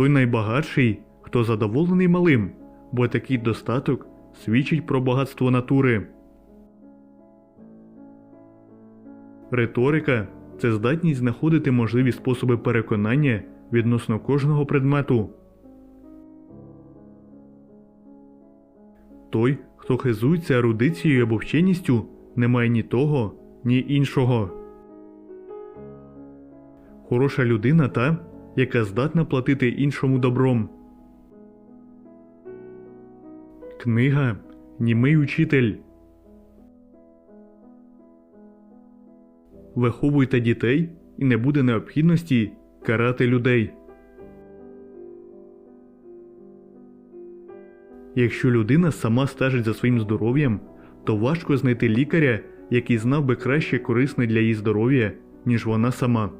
той найбагатший, хто задоволений малим, бо такий достаток свідчить про багатство натури. Риторика це здатність знаходити можливі способи переконання відносно кожного предмету. Той, хто хизується ерудицією або вченістю, не має ні того, ні іншого. Хороша людина та, яка здатна платити іншому добром. Книга Німий учитель. Виховуйте дітей і не буде необхідності карати людей. Якщо людина сама стежить за своїм здоров'ям, то важко знайти лікаря, який знав би краще корисне для її здоров'я, ніж вона сама.